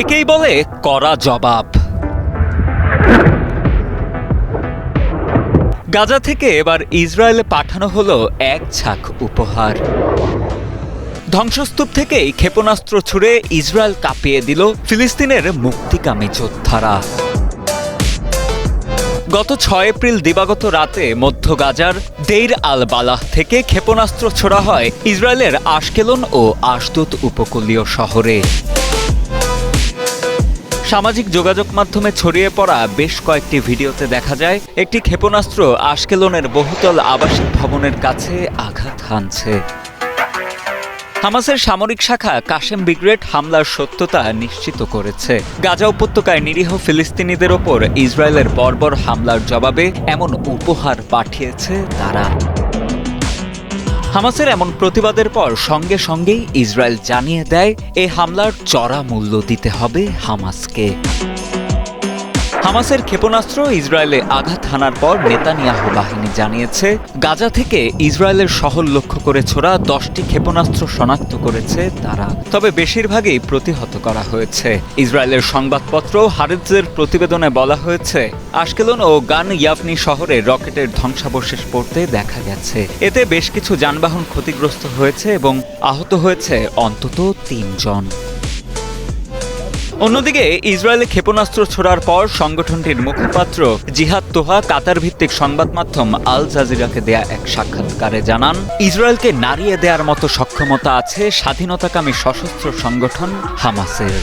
একেই বলে কড়া জবাব। গাজা থেকে এবার ইসরায়েলে পাঠানো হলো এক ঝাঁক উপহার। ধ্বংসস্তূপ থেকেই ক্ষেপণাস্ত্র ছুড়ে ইসরায়েল কাঁপিয়ে দিল ফিলিস্তিনের মুক্তিকামী যোদ্ধারা। গত ছয় এপ্রিল দিবাগত রাতে মধ্য গাজার দেইর আল বালাহ থেকে ক্ষেপণাস্ত্র ছোড়া হয় ইসরায়েলের আশকেলন ও আশদুত উপকূলীয় শহরে। সামাজিক যোগাযোগ মাধ্যমে ছড়িয়ে পড়া বেশ কয়েকটি ভিডিওতে দেখা যায়, একটি ক্ষেপণাস্ত্র আশকেলনের বহুতল আবাসিক ভবনের কাছে আঘাত হানছে। হামাসের সামরিক শাখা কাশেম ব্রিগেড হামলার সত্যতা নিশ্চিত করেছে। গাজা উপত্যকায় নিরীহ ফিলিস্তিনিদের ওপর ইসরায়েলের বর্বর হামলার জবাবে এমন উপহার পাঠিয়েছে তারা। হামাসের এমন প্রতিবাদের পর সঙ্গে সঙ্গেই ইসরায়েল জানিয়ে দেয় এই হামলার চড়া মূল্য দিতে হবে হামাসকে। হামাসের ক্ষেপণাস্ত্র ইসরায়েলে আঘাত হানার পর নেতানিয়াহু বাহিনী জানিয়েছে, গাজা থেকে ইসরায়েলের শহর লক্ষ্য করে ছোড়া দশটি ক্ষেপণাস্ত্র শনাক্ত করেছে তারা। তবে বেশিরভাগই প্রতিহত করা হয়েছে। ইসরায়েলের সংবাদপত্র হারেজের প্রতিবেদনে বলা হয়েছে, আশকেলন ও গান ইয়াফনি শহরে রকেটের ধ্বংসাবশেষ পড়তে দেখা গেছে। এতে বেশ কিছু যানবাহন ক্ষতিগ্রস্ত হয়েছে এবং আহত হয়েছে অন্তত তিনজন। অন্যদিকে ইসরায়েলে ক্ষেপণাস্ত্র ছোড়ার পর সংগঠনটির মুখপাত্র জিহাদ তোহা কাতার ভিত্তিক সংবাদ মাধ্যম আল জাজিরাকে দেয়া এক সাক্ষাৎকারে জানান, ইসরায়েলকে নাড়িয়ে দেওয়ার মতো সক্ষমতা আছে স্বাধীনতাকামী সশস্ত্র সংগঠন হামাসের।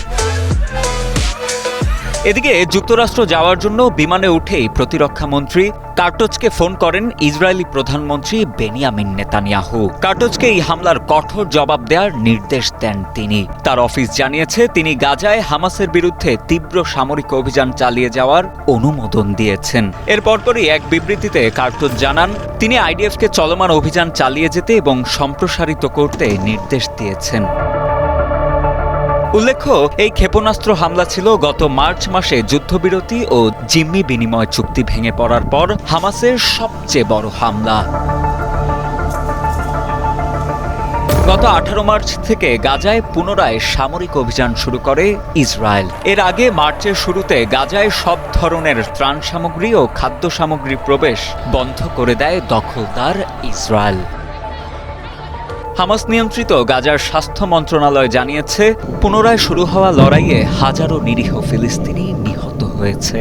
এদিকে যুক্তরাষ্ট্র যাওয়ার জন্য বিমানে উঠেই প্রতিরক্ষা মন্ত্রী কার্টোজকে ফোন করেন ইসরায়েলি প্রধানমন্ত্রী বেনিয়ামিন নেতানিয়াহু। কার্টোজকে এই হামলার কঠোর জবাব দেওয়ার নির্দেশ দেন তিনি। তার অফিস জানিয়েছে, তিনি গাজায় হামাসের বিরুদ্ধে তীব্র সামরিক অভিযান চালিয়ে যাওয়ার অনুমোদন দিয়েছেন। এর পরপরই এক বিবৃতিতে কার্টোজ জানান, তিনি আইডিএফকে চলমান অভিযান চালিয়ে যেতে এবং সম্প্রসারিত করতে নির্দেশ দিয়েছেন। উল্লেখ্য, এই ক্ষেপণাস্ত্র হামলা ছিল গত মার্চ মাসে যুদ্ধবিরতি ও জিম্মি বিনিময় চুক্তি ভেঙে পড়ার পর হামাসের সবচেয়ে বড় হামলা। গত আঠারো মার্চ থেকে গাজায় পুনরায় সামরিক অভিযান শুরু করে ইসরায়েল। এর আগে মার্চের শুরুতে গাজায় সব ধরনের ত্রাণ সামগ্রী ও খাদ্য সামগ্রী প্রবেশ বন্ধ করে দেয় দখলদার ইসরায়েল। হামাস নিয়ন্ত্রিত গাজার স্বাস্থ্য মন্ত্রণালয় জানিয়েছে, পুনরায় শুরু হওয়া লড়াইয়ে হাজারো নিরীহ ফিলিস্তিনি নিহত হয়েছে।